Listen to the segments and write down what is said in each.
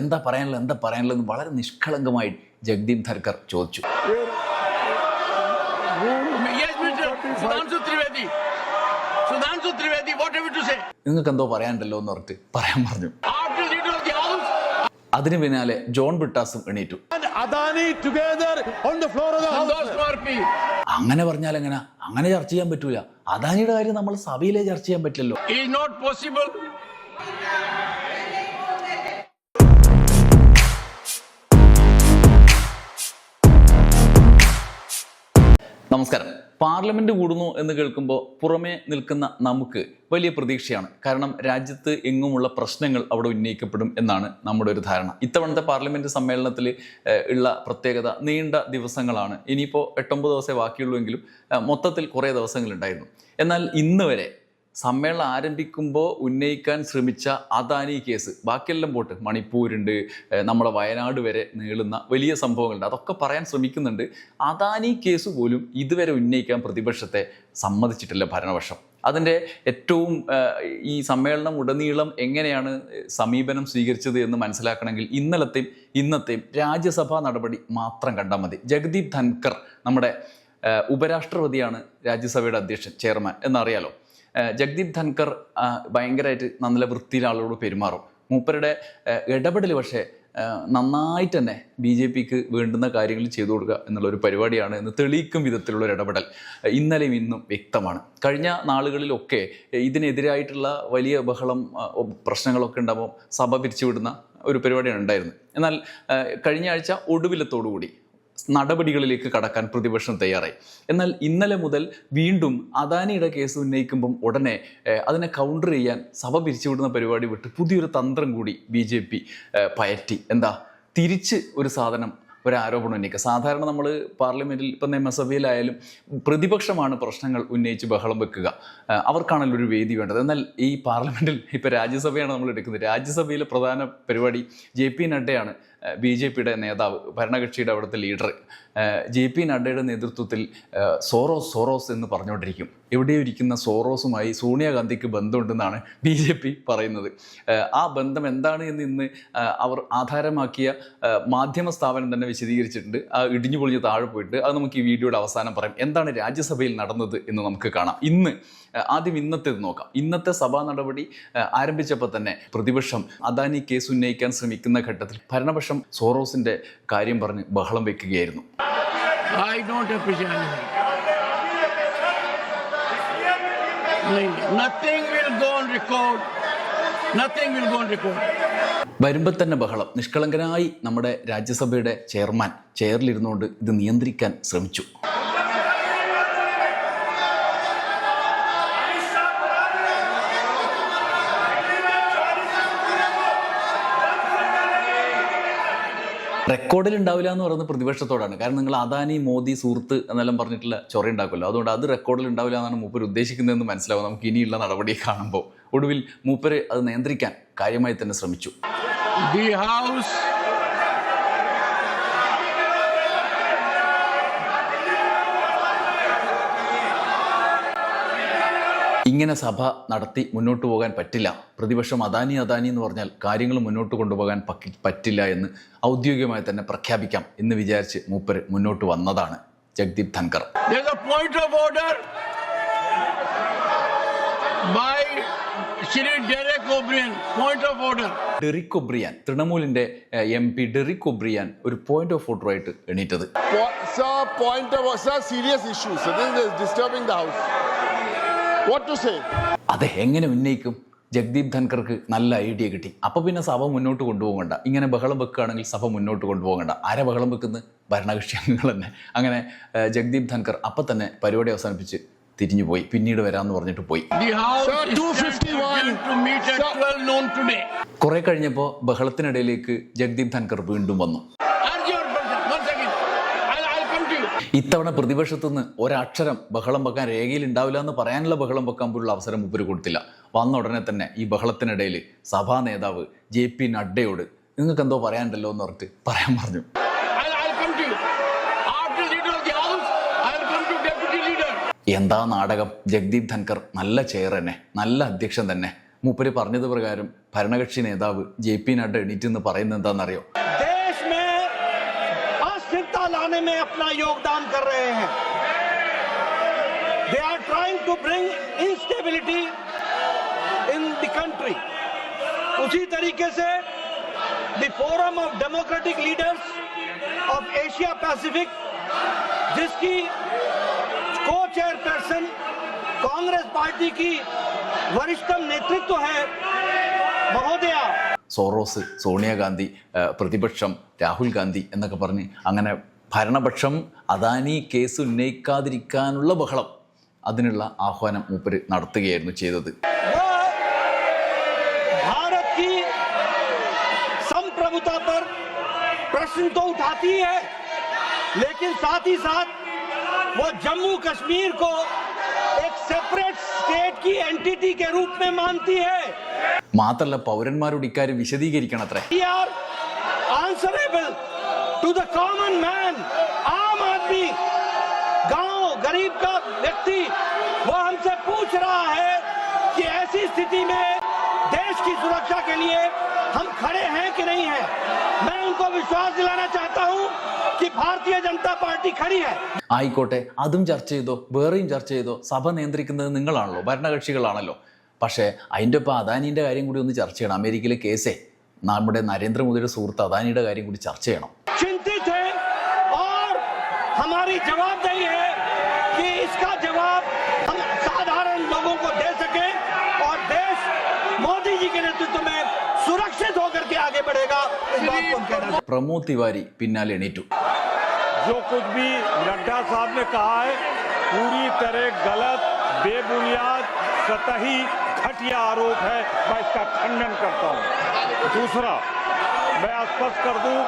എന്താ പറയാനുള്ളത് എന്താ പറയാനുള്ളത് എന്ന് വളരെ നിഷ്കളങ്കമായി ജഗ്ദീപ് ധർക്കർ ചോദിച്ചു. നിങ്ങൾക്ക് എന്തോ പറയാനുണ്ടല്ലോ എന്ന് പറഞ്ഞിട്ട് പറയാൻ പറഞ്ഞു. അതിന് പിന്നാലെ ജോൺ ബിട്ടാസും എണീറ്റു. And Adani together on the floor of the house. Sandosh Marpi. അങ്ങനെ പറഞ്ഞാൽ എങ്ങനെ? അങ്ങനെ ചർച്ച ചെയ്യാൻ പറ്റൂല. അദാനിയുടെ കാര്യം നമ്മൾ സഭയിലെ ചർച്ച ചെയ്യാൻ പറ്റില്ലല്ലോ. നമസ്കാരം. പാർലമെന്റ് കൂടുന്നു എന്ന് കേൾക്കുമ്പോൾ പുറമേ നിൽക്കുന്ന നമുക്ക് വലിയ പ്രതീക്ഷയാണ്. കാരണം രാജ്യത്ത് എങ്ങുമുള്ള പ്രശ്നങ്ങൾ അവിടെ ഉന്നയിക്കപ്പെടും എന്നാണ് നമ്മുടെ ഒരു ധാരണ. ഇത്തവണത്തെ പാർലമെന്റ് സമ്മേളനത്തിൽ ഉള്ള പ്രത്യേകത നീണ്ട ദിവസങ്ങളാണ്. ഇനിയിപ്പോൾ എട്ടൊമ്പത് ദിവസമേ ബാക്കിയുള്ളൂ എങ്കിലും മൊത്തത്തിൽ കുറേ ദിവസങ്ങളുണ്ടായിരുന്നു. എന്നാൽ ഇന്ന് വരെ സമ്മേളനം ആരംഭിക്കുമ്പോൾ ഉന്നയിക്കാൻ ശ്രമിച്ച അദാനി കേസ്. ബാക്കിയെല്ലാം പോട്ട്. മണിപ്പൂരുണ്ട് നമ്മുടെ വയനാട് വരെ നീളുന്ന വലിയ സംഭവങ്ങളുണ്ട്. അതൊക്കെ പറയാൻ ശ്രമിക്കുന്നുണ്ട്. അദാനി കേസ് പോലും ഇതുവരെ ഉന്നയിക്കാൻ പ്രതിപക്ഷത്തെ സമ്മതിച്ചിട്ടില്ല ഭരണപക്ഷം. അതിന്റെ ഏറ്റവും ഈ സമ്മേളനം ഉടനീളം എങ്ങനെയാണ് സമീപനം സ്വീകരിച്ചത് എന്ന് മനസ്സിലാക്കണമെങ്കിൽ ഇന്നലത്തെയും ഇന്നത്തെയും രാജ്യസഭാ നടപടി മാത്രം കണ്ടാൽ മതി. ജഗദീപ് ധൻകർ നമ്മുടെ ഉപരാഷ്ട്രപതിയാണ് രാജ്യസഭയുടെ അധ്യക്ഷൻ ചെയർമാൻ എന്നറിയാലോ. ജഗ്ദീപ് ധൻകർ ഭയങ്കരമായിട്ട് നല്ല വൃത്തിയിൽ ആളോട് പെരുമാറും. മൂപ്പരുടെ ഇടപെടൽ പക്ഷേ നന്നായിട്ട് തന്നെ ബി ജെ പിക്ക് വേണ്ടുന്ന കാര്യങ്ങൾ ചെയ്തു കൊടുക്കുക എന്നുള്ള ഒരു പരിപാടിയാണ് എന്ന് തെളിയിക്കും വിധത്തിലുള്ള ഒരു ഇടപെടൽ ഇന്നലെയും ഇന്നും വ്യക്തമാണ്. കഴിഞ്ഞ നാളുകളിലൊക്കെ ഇതിനെതിരായിട്ടുള്ള വലിയ ബഹളം പ്രശ്നങ്ങളൊക്കെ ഉണ്ടാകുമ്പോൾ സഭ പിരിച്ചുവിടുന്ന ഒരു പരിപാടിയാണ് ഉണ്ടായിരുന്നത്. എന്നാൽ കഴിഞ്ഞ ആഴ്ച ഒടുവിലത്തോടുകൂടി നടപടികളിലേക്ക് കടക്കാൻ പ്രതിപക്ഷം തയ്യാറായി. എന്നാൽ ഇന്നലെ മുതൽ വീണ്ടും അദാനിയുടെ കേസ് ഉന്നയിക്കുമ്പം ഉടനെ അതിനെ കൗണ്ടർ ചെയ്യാൻ സഭ പിരിച്ചുവിടുന്ന പരിപാടി വിട്ട് പുതിയൊരു തന്ത്രം കൂടി ബി ജെ പി പയറ്റി. എന്താ? തിരിച്ച് ഒരു സാധനം ഒരു ആരോപണം ഉന്നയിക്കുക. സാധാരണ നമ്മൾ പാർലമെന്റിൽ ഇപ്പം നിയമസഭയിലായാലും പ്രതിപക്ഷമാണ് പ്രശ്നങ്ങൾ ഉന്നയിച്ച് ബഹളം വെക്കുക. അവർക്കാണല്ലോ ഒരു വേദി വേണ്ടത്. എന്നാൽ ഈ പാർലമെന്റിൽ ഇപ്പം രാജ്യസഭയാണ് നമ്മൾ എടുക്കുന്നത്. രാജ്യസഭയിലെ പ്രധാന പരിപാടി ജെ പി നഡ്ഡയാണ് ബി ജെ പിയുടെ നേതാവ് ഭരണകക്ഷിയുടെ അവിടുത്തെ ലീഡർ ജെ പി നഡ്ഡയുടെ നേതൃത്വത്തിൽ സോറോസ് സോറോസ് എന്ന് പറഞ്ഞുകൊണ്ടിരിക്കും. എവിടെയോ ഇരിക്കുന്ന സോറോസുമായി സോണിയാഗാന്ധിക്ക് ബന്ധമുണ്ടെന്നാണ് ബി ജെ പി പറയുന്നത്. ആ ബന്ധം എന്താണ് എന്ന് ഇന്ന് അവർ ആധാരമാക്കിയ മാധ്യമ സ്ഥാപനം തന്നെ വിശദീകരിച്ചിട്ടുണ്ട്. ആ ഇടിഞ്ഞു പൊളിഞ്ഞ് താഴെ പോയിട്ട് അത് നമുക്ക് ഈ വീഡിയോയുടെ അവസാനം പറയാം. എന്താണ് രാജ്യസഭയിൽ നടന്നത് എന്ന് നമുക്ക് കാണാം. ഇന്ന് ആദ്യം ഇന്നത്തെ നോക്കാം ഇന്നത്തെ സഭാ നടപടി ആരംഭിച്ചപ്പോൾ തന്നെ പ്രതിപക്ഷം അദാനി കേസ് ഉന്നയിക്കാൻ ശ്രമിക്കുന്ന ഘട്ടത്തിൽ ഭരണപക്ഷം സോറോസിന്റെ കാര്യം പറഞ്ഞ് ബഹളം വെക്കുകയായിരുന്നു I don't appreciate anything. नहीं, Nothing will go on record. Nothing will go on record. വരുമ്പോൾ തന്നെ ബഹളം നിഷ്കളങ്കനായി നമ്മുടെ രാജ്യസഭയുടെ ചെയർമാൻ ചെയറിലിരുന്നുകൊണ്ട് ഇത് നിയന്ത്രിക്കാൻ ശ്രമിച്ചു റെക്കോർഡിൽ ഉണ്ടാവില്ല എന്ന് പറയുന്നത് പ്രതിപക്ഷത്തോടാണ്. കാരണം നിങ്ങൾ അദാനി മോദി സുഹൃത്ത് എന്നെല്ലാം പറഞ്ഞിട്ടുള്ള ചൊറ ഉണ്ടാക്കുമല്ലോ. അതുകൊണ്ട് അത് റെക്കോർഡിൽ ഉണ്ടാവില്ല എന്നാണ് മൂപ്പർ ഉദ്ദേശിക്കുന്നതെന്ന് മനസ്സിലാവും. നമുക്ക് ഇനിയുള്ള നടപടി കാണുമ്പോൾ. ഒടുവിൽ മൂപ്പര് അത് നിയന്ത്രിക്കാൻ കാര്യമായി തന്നെ ശ്രമിച്ചു. The house ഇങ്ങനെ സഭ നടത്തി മുന്നോട്ട് പോകാൻ പറ്റില്ല. പ്രതിപക്ഷം അദാനി അദാനി എന്ന് പറഞ്ഞാൽ കാര്യങ്ങൾ മുന്നോട്ട് കൊണ്ടുപോകാൻ പറ്റില്ല എന്ന് ഔദ്യോഗികമായി തന്നെ പ്രഖ്യാപിക്കാം എന്ന് വിചാരിച്ച് മൂപ്പര് മുന്നോട്ട് വന്നതാണ് Jagdeep Dhankhar there's a point of order by Shri Derek O'Brien. Point of order. Derek O'Brien തൃണമൂലിന്റെ M P Derek O'Brien ഒരു പോയിന്റ് ഓഫ് ഓർഡർ ആയിട്ട് എണീറ്റത്. Serious issues disturbing the sir, അത് എങ്ങനെ ഉന്നയിക്കും? ജഗ്ദീപ് ധൻകർക്ക് നല്ല ഐഡിയ കിട്ടി. അപ്പൊ പിന്നെ സഭ മുന്നോട്ട് കൊണ്ടുപോകണ്ട ഇങ്ങനെ ബഹളം വെക്കുകയാണെങ്കിൽ സഭ മുന്നോട്ട് കൊണ്ടുപോകണ്ട ആരെ ബഹളം വെക്കുന്നത് ഭരണകക്ഷി അംഗങ്ങൾ തന്നെ. അങ്ങനെ ജഗ്ദീപ് ധൻകർ അപ്പം തന്നെ പരിപാടി അവസാനിപ്പിച്ച് തിരിഞ്ഞു പോയി. പിന്നീട് വരാമെന്ന് പറഞ്ഞിട്ട് പോയി. The house Sir, is 251. scheduled to meet at Sir. 12 noon today. കുറെ കഴിഞ്ഞപ്പോൾ ബഹളത്തിനിടയിലേക്ക് ജഗ്ദീപ് ധൻകർ വീണ്ടും വന്നു. ഇത്തവണ പ്രതിപക്ഷത്തുനിന്ന് ഒരക്ഷരം ബഹളം വെക്കാൻ രേഖയിൽ ഉണ്ടാവില്ല എന്ന് പറയാനുള്ള ബഹളം വെക്കാൻ പോലുള്ള അവസരം മുപ്പര് കൊടുത്തില്ല. വന്ന ഉടനെ തന്നെ ഈ ബഹളത്തിനിടയിൽ സഭാ നേതാവ് ജെ പി നഡ്ഡയോട് നിങ്ങൾക്ക് എന്തോ പറയാനുണ്ടല്ലോ എന്ന് പറഞ്ഞിട്ട് പറയാൻ പറഞ്ഞു. എന്താ നാടകം? ജഗ്ദീപ് ധൻകർ നല്ല ചെയർ തന്നെ നല്ല അധ്യക്ഷൻ തന്നെ. മൂപ്പര് പറഞ്ഞത് പ്രകാരം ഭരണകക്ഷി നേതാവ് ജെ പി നഡ്ഡ എണീറ്റ് എന്ന് പറയുന്നത് എന്താണെന്നറിയോ? अस्थिरता लाने में अपना योगदान कर रहे हैं they are trying to bring instability in the country उसी तरीके से the forum of democratic leaders of Asia Pacific जिसकी को चेयरपर्सन कांग्रेस पार्टी की वरिष्ठतम नेतृत्व है महोदया സോറോസ് സോണിയാഗാന്ധി ആ, പ്രതിപക്ഷം രാഹുൽ ഗാന്ധി എന്നൊക്കെ പറഞ്ഞ് അങ്ങനെ ഭരണപക്ഷം അദാനി കേസ് ഉന്നയിക്കാതിരിക്കാനുള്ള ബഹളം അതിനുള്ള ആഹ്വാനം മൂപ്പര് നടത്തുകയായിരുന്നു ചെയ്തത് वह भारत की संप्रभुता पर प्रश्न तो उठाती है लेकिन साथ ही साथ वो जम्मू कश्मीर को एक सेपरेट स्टेट की एंटिटी के रूप में मानती है മാത്രമല്ല പൗരന്മാരോട് ഇക്കാര്യം വിശദീകരിക്കണം അത്രേ We are answerable to the common man, आम आदमी गांव गरीब का व्यक्ति वो हमसे पूछ रहा है कि ऐसी स्थिति में देश की सुरक्षा के लिए हम खड़े हैं कि नहीं हैं मैं उनको विश्वास दिलाना चाहता हूं कि भारतीय जनता पार्टी खड़ी है ആയിക്കോട്ടെ അതും ചർച്ച ചെയ്തോ വേറെയും ചർച്ച ചെയ്തോ സഭ നിയന്ത്രിക്കുന്നത് നിങ്ങളാണല്ലോ ഭരണകക്ഷികളാണല്ലോ പക്ഷേ അതിൻ്റെ ഒപ്പം അദാനിൻ്റെ കാര്യം കൂടി ഒന്ന് ചർച്ച ചെയ്യണം അമേരിക്കയിലെ കേസേ നമ്മുടെ നരേന്ദ്രമോദിയുടെ സുഹൃത്ത് അദാനിയുടെ കാര്യം കൂടി ചർച്ച ചെയ്യണം चिंतित है और हमारी जवाबदेही है कि इसका जवाब हम साधारण लोगों को दे सके और देश मोदी जी के नेतृत्व में सुरक्षित होकर के आगे बढ़ेगा। प्रमोद तिवारी पिन्नाले नीटू। जो कुछ भी नड्डा साहब ने कहा है पूरी तरह गलत बेबुनियाद सतही घटिया आरोप है। मैं इसका खंडन करता हूँ। दूसरा मैं स्पष्ट कर दूँ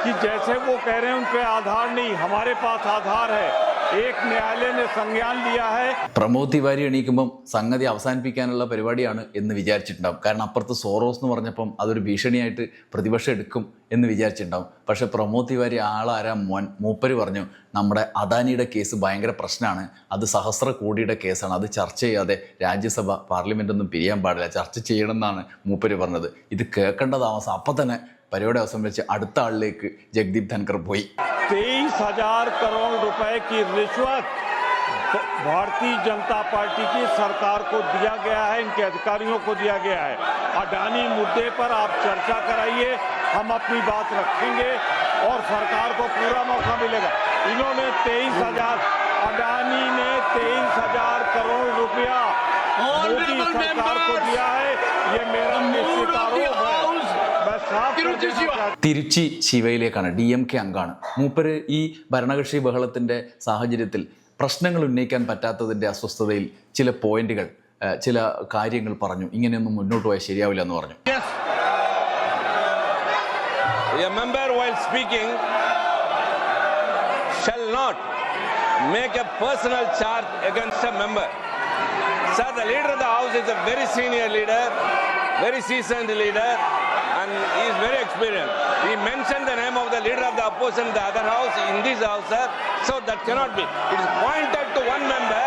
कि जैसे वो कह रहे हैं उन पे आधार नहीं हमारे पास आधार है एक न्यायालय ने संज्ञान लिया है പ്രമോദ് തിവാരി എണീക്കുമ്പം സംഗതി അവസാനിപ്പിക്കാനുള്ള പരിപാടിയാണ് എന്ന് വിചാരിച്ചിട്ടുണ്ടാവും കാരണം അപ്പുറത്ത് സോറോസ് എന്ന് പറഞ്ഞപ്പം അതൊരു ഭീഷണിയായിട്ട് പ്രതിപക്ഷം എടുക്കും എന്ന് വിചാരിച്ചിട്ടുണ്ടാവും പക്ഷെ പ്രമോദ് തിവാരി ആളാരാ മോൻ മൂപ്പര് പറഞ്ഞു നമ്മുടെ അദാനിയുടെ കേസ് ഭയങ്കര പ്രശ്നമാണ് അത് സഹസ്ര കോടിയുടെ കേസാണ് അത് ചർച്ച ചെയ്യാതെ രാജ്യസഭ പാർലമെന്റ് ഒന്നും പിരിയാൻ പാടില്ല ചർച്ച ചെയ്യണം എന്നാണ് മൂപ്പര് പറഞ്ഞത് ഇത് കേൾക്കേണ്ട താമസം അപ്പം തന്നെ പരിപാടി അവസാനം വെച്ച് അടുത്ത ആളിലേക്ക് ജഗ്ദീപ് ധൻകർ പോയി तेईस हजार करोड़ रुपए की रिश्वत भारतीय जनता पार्टी की सरकार को दिया गया है इनके अधिकारियों को दिया गया है अडानी मुद्दे पर आप चर्चा कराइए हम अपनी बात रखेंगे और सरकार को पूरा मौका मिलेगा इन्होंने तेईस हजार अडानी ने तेईस हजार करोड़ रुपया मोदी सरकार को दिया है ये मेरा തിരുച്ചി ശിവയിലേക്കാണ് ഡി എം കെ അംഗാണ് മൂപ്പര് ഈ ഭരണകക്ഷി ബഹളത്തിന്റെ സാഹചര്യത്തിൽ പ്രശ്നങ്ങൾ ഉന്നയിക്കാൻ പറ്റാത്തതിന്റെ അസ്വസ്ഥതയിൽ ചില പോയിന്റുകൾ ചില കാര്യങ്ങൾ പറഞ്ഞു ഇങ്ങനെയൊന്നും മുന്നോട്ട് പോയാൽ ശരിയാവില്ല എന്ന് പറഞ്ഞു. A member, while speaking, shall not make a personal charge against a member. Sir, the leader of the house is a very senior leader, very seasoned leader, and he is very experienced. He mentioned the name of the leader of the opposition in the other house, in this house, sir. So that cannot be. It is pointed to one member,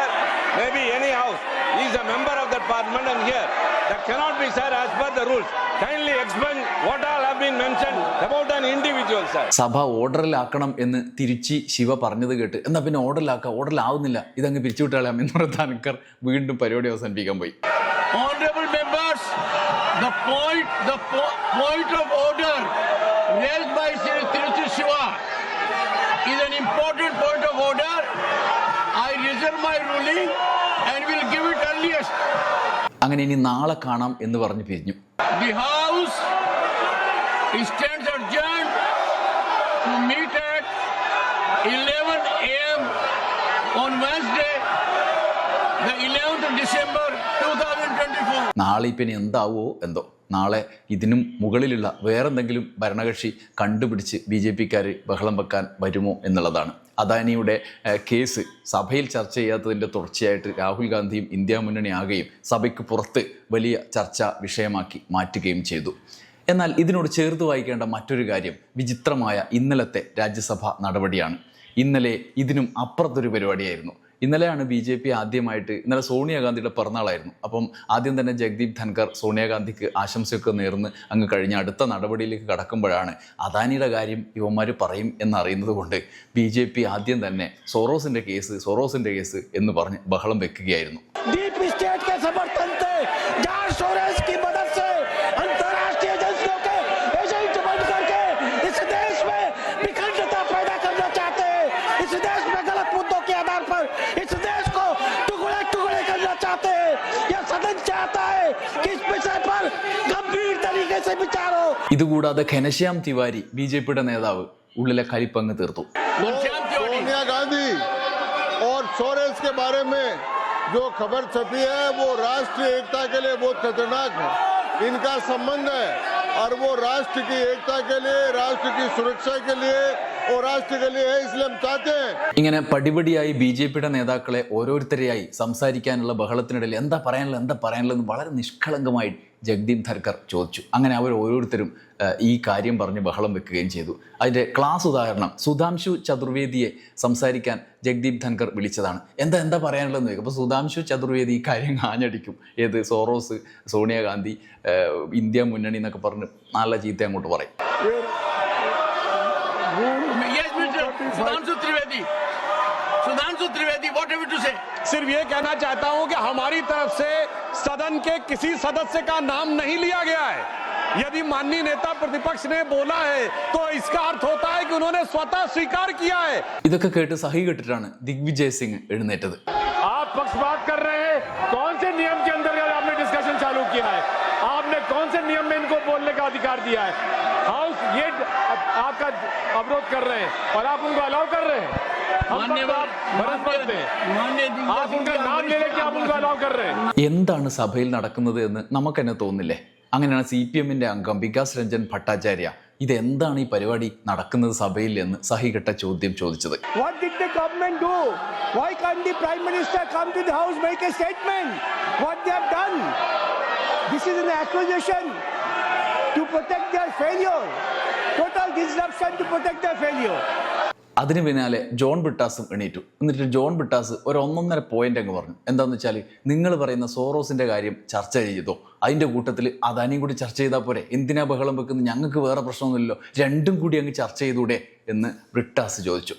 maybe any house. He is a member of that parliament and here. That cannot be, sir, as per the rules. Kindly explain what all have been mentioned about an individual, sir. സഭ ഓർഡറിലാക്കണം എന്ന് തിരുച്ചി ശിവ പറഞ്ഞത് കേട്ട് എന്നാൽ പിന്നെ ഓർഡറിലാക്കാം ഓർഡറിലാവുന്നില്ല ഇതങ്ങ് പിരിച്ചുവിട്ടാളാം എന്ന് ധനക്കർ വീണ്ടും പരിപാടി അവസാനിപ്പിക്കാൻ പോയി Honorable members, the point, the po- point of order raised by Sri Tiruchi Shiva is an important point of order. I reserve my ruling and will give it earliest. അങ്ങനെ ഇനി നാളെ കാണാം എന്ന് പറഞ്ഞു പിരിഞ്ഞു The House stands adjourned to meet at 11 a.m. on Wednesday, നാളെ ഇപ്പം എന്താവോ എന്തോ. നാളെ ഇതിനും മുകളിലുള്ള വേറെന്തെങ്കിലും ഭരണകക്ഷി കണ്ടുപിടിച്ച് ബി ജെ പിക്കാർ ബഹളം വെക്കാൻ വരുമോ എന്നുള്ളതാണ്. അദാനിയുടെ കേസ് സഭയിൽ ചർച്ച ചെയ്യാത്തതിന്റെ തുടർച്ചയായിട്ട് രാഹുൽ ഗാന്ധിയും ഇന്ത്യ മുന്നണി ആകുകയും സഭയ്ക്ക് പുറത്ത് വലിയ ചർച്ച വിഷയമാക്കി മാറ്റുകയും ചെയ്തു. എന്നാൽ ഇതിനോട് ചേർത്ത് വായിക്കേണ്ട മറ്റൊരു കാര്യം വിചിത്രമായ ഇന്നലത്തെ രാജ്യസഭാ നടപടിയാണ്. ഇന്നലെ ഇതിനും അപ്പുറത്തൊരു പരിപാടിയായിരുന്നു. ഇന്നലെയാണ് ബി ജെ പി ആദ്യമായിട്ട് ഇന്നലെ സോണിയാഗാന്ധിയുടെ പിറന്നാളായിരുന്നു. അപ്പം ആദ്യം തന്നെ ജഗ്ദീപ് ധൻകർ സോണിയാഗാന്ധിക്ക് ആശംസയൊക്കെ നേർന്ന് അങ്ങ് കഴിഞ്ഞ അടുത്ത നടപടിയിലേക്ക് കടക്കുമ്പോഴാണ് അദാനിയുടെ കാര്യം യുവന്മാർ പറയും എന്നറിയുന്നത് കൊണ്ട് ബി ജെ പി ആദ്യം തന്നെ സോറോസിന്റെ കേസ് സോറോസിന്റെ കേസ് എന്ന് പറഞ്ഞ് ബഹളം വെക്കുകയായിരുന്നു. है कि इस विषय पर गंभीर तरीके से विचार हो ഇതുകൂടാതെ ഘനശ്യാം തിവാരി ബി ജെ പിയുടെ നേതാവ് ഉള്ളിലെ കലിപ്പങ്ങ് തീർത്തു सोनिया गांधी और सोरेस के बारे में जो खबर छपी है वो राष्ट्रीय एकता के लिए बहुत खतरनाक है इनका संबंध है और वो राष्ट्र की एकता के लिए राष्ट्र की सुरक्षा के लिए ഇങ്ങനെ പടിപടിയായി ബി ജെ പിയുടെ നേതാക്കളെ ഓരോരുത്തരെയായി സംസാരിക്കാനുള്ള ബഹളത്തിനിടയിൽ എന്താ പറയാനുള്ള എന്താ പറയാനുള്ള എന്ന് വളരെ നിഷ്കളങ്കമായി ജഗ്ദീപ് ധർക്കർ ചോദിച്ചു. അങ്ങനെ അവർ ഓരോരുത്തരും ഈ കാര്യം പറഞ്ഞ് ബഹളം വെക്കുകയും ചെയ്തു. അതിന്റെ ക്ലാസ് ഉദാഹരണം സുധാംശു ചതുർവേദിയെ സംസാരിക്കാൻ ജഗ്ദീപ് ധൻകർ വിളിച്ചതാണ്. എന്താ എന്താ പറയാനുള്ളതെന്ന് ചോദിക്കും. അപ്പോൾ സുധാംശു ചതുർവേദി ഈ കാര്യം ആഞ്ഞടിക്കും ഏത് സോറോസ് സോണിയാഗാന്ധി ഇന്ത്യ മുന്നണി എന്നൊക്കെ പറഞ്ഞ് നല്ല ചീത്ത അങ്ങോട്ട് പറയും. सिर्फ ये कहना चाहता हूं कि हमारी तरफ से सदन के किसी सदस्य का नाम नहीं लिया गया है यदि माननीय नेता प्रतिपक्ष ने बोला है तो इसका अर्थ होता है कि उन्होंने स्वतः स्वीकार किया है ഇതൊക്കെ കേട്ട് സഹി കെട്ടിട്ടാണ് ദിഗ്വിജയ് സിംഗ് എഴുന്നേറ്റത് आप पक्षपात कर रहे हैं कौन से नियम के अंतर्गत आपने डिस्कशन चालू किया है आपने कौन से नियम में इनको बोलने का अधिकार दिया है हाउस ये आपका अवरोध कर रहे हैं और आप उनको अलाउ कर रहे हैं हम पर तो आप भरत पड़ते हैं माननीय दिग्विजय आप सिंह उनका जी, नाम आप ले लेके आप उनको अलाउ कर रहे हैं എന്താണ് സഭയിൽ നടക്കുന്നത് എന്ന് നമുക്കെന്നെ തോന്നില്ലേ അങ്ങനെയാണ് സി പി എമ്മിൻ്റെ അംഗം വികാസ് രഞ്ജൻ ഭട്ടാചാര്യ ഇതെന്താണ് ഈ പരിപാടി നടക്കുന്നത് സഭയിൽ എന്ന് സഹികെട്ട ചോദ്യം ചോദിച്ചത് What did the government do? Why can't the Prime Minister come to the House, make a statement? What they have done? This is an accusation to protect their failure. Total disruption to protect their failure. അതിന് പിന്നാലെ John ബിട്ടാസും എണീറ്റു. എന്നിട്ട് John Brittas ഒരു ഒന്നൊന്നര point അങ്ങ് പറഞ്ഞു. എന്താണെന്ന് വെച്ചാൽ നിങ്ങൾ പറയുന്ന സോറോസിന്റെ കാര്യം ചർച്ച ചെയ്തോ? അതിന്റെ കൂട്ടത്തിൽ അദാനിയും കൂടി ചർച്ച ചെയ്താൽ പോരെ? എന്തിനാ ബഹളം വെക്കുന്നത്? ഞങ്ങൾക്ക് വേറെ പ്രശ്നമൊന്നുമില്ലല്ലോ. രണ്ടും കൂടി അങ്ങ് ചർച്ച ചെയ്തൂടെ എന്ന് ബ്രിട്ടാസ് ചോദിച്ചു.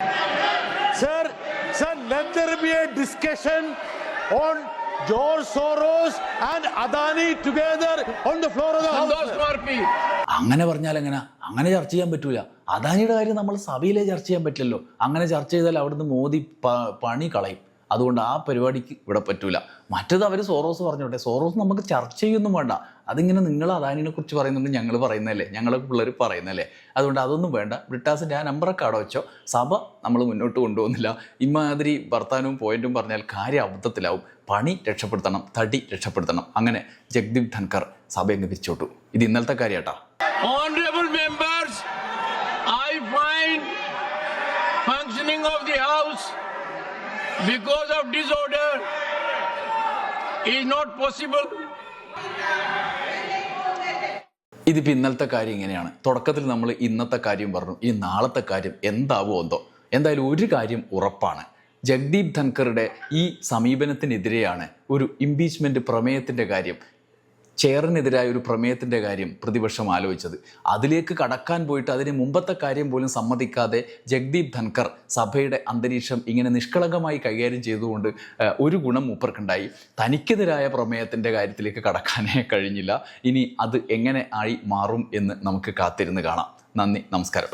Sir sir let be a discussion discussion on Soros and Adani together on the floor of the house. അങ്ങനെ പറഞ്ഞാൽ എങ്ങനെ? അങ്ങനെ ചർച്ച ചെയ്യാൻ പറ്റൂല. അദാനിയുടെ കാര്യം നമ്മൾ സഭയിലെ ചർച്ച ചെയ്യാൻ പറ്റില്ലല്ലോ. അങ്ങനെ ചർച്ച ചെയ്താൽ അവിടുന്ന് മോദി പണി കളയും. അതുകൊണ്ട് ആ പരിപാടിക്ക് ഇവിടെ പറ്റൂല. മറ്റത് അവർ സോറോസ് പറഞ്ഞോട്ടെ. സോറോസ് നമുക്ക് ചർച്ച ചെയ്യൊന്നും വേണ്ട. അതിങ്ങനെ നിങ്ങൾ അദാനിനെ കുറിച്ച് പറയുന്നുണ്ട് ഞങ്ങൾ പറയുന്നതല്ലേ? ഞങ്ങളെ പിള്ളേർ പറയുന്നതല്ലേ? അതുകൊണ്ട് അതൊന്നും വേണ്ട. ബ്രിട്ടാസിന്റെ ആ നമ്പറൊക്കെ അവിടെ വെച്ചോ. സഭ നമ്മൾ മുന്നോട്ട് കൊണ്ടുപോകുന്നില്ല. ഇമാതിരി വർത്താനവും പോയിന്റും പറഞ്ഞാൽ കാര്യം അബദ്ധത്തിലാവും. പണി രക്ഷപ്പെടുത്തണം തടി രക്ഷപ്പെടുത്തണം. അങ്ങനെ ജഗ്ദീപ് ധൻകർ സഭ അങ്ങ് പിരിച്ചോട്ടു. ഇത് ഇന്നലത്തെ കാര്യാട്ടാ. Members, I find functioning of the House because of disorder is not possible. ഇതിപ്പോൾ ഇന്നലത്തെ കാര്യം ഇങ്ങനെയാണ്. തുടക്കത്തിൽ നമ്മൾ ഇന്നത്തെ കാര്യം പറഞ്ഞു. ഈ നാളത്തെ കാര്യം എന്താവോ എന്തോ. എന്തായാലും ഒരു കാര്യം ഉറപ്പാണ്. ജഗ്ദീപ് ധൻഖറുടെ ഈ സമീപനത്തിനെതിരെയാണ് ഒരു ഇംപീച്ച്മെന്റ് പ്രമേയത്തിന്റെ കാര്യം ചെയറിനെതിരായ ഒരു പ്രമേയത്തിന്റെ കാര്യം പ്രതിപക്ഷം ആലോചിച്ചത്. അതിലേക്ക് കടക്കാൻ പോയിട്ട് അതിന് മുമ്പത്തെ കാര്യം പോലും സമ്മതിക്കാതെ ജഗ്ദീപ് ധൻകർ സഭയുടെ അന്തരീക്ഷം ഇങ്ങനെ നിഷ്കളങ്കമായി കൈകാര്യം ചെയ്തുകൊണ്ട് ഒരു ഗുണം മൂപ്പർക്കുണ്ടായി. തനിക്കെതിരായ പ്രമേയത്തിന്റെ കാര്യത്തിലേക്ക് കടക്കാനേ കഴിഞ്ഞില്ല. ഇനി അത് എങ്ങനെ ആയി മാറും എന്ന് നമുക്ക് കാത്തിരുന്ന് കാണാം. നന്ദി നമസ്കാരം.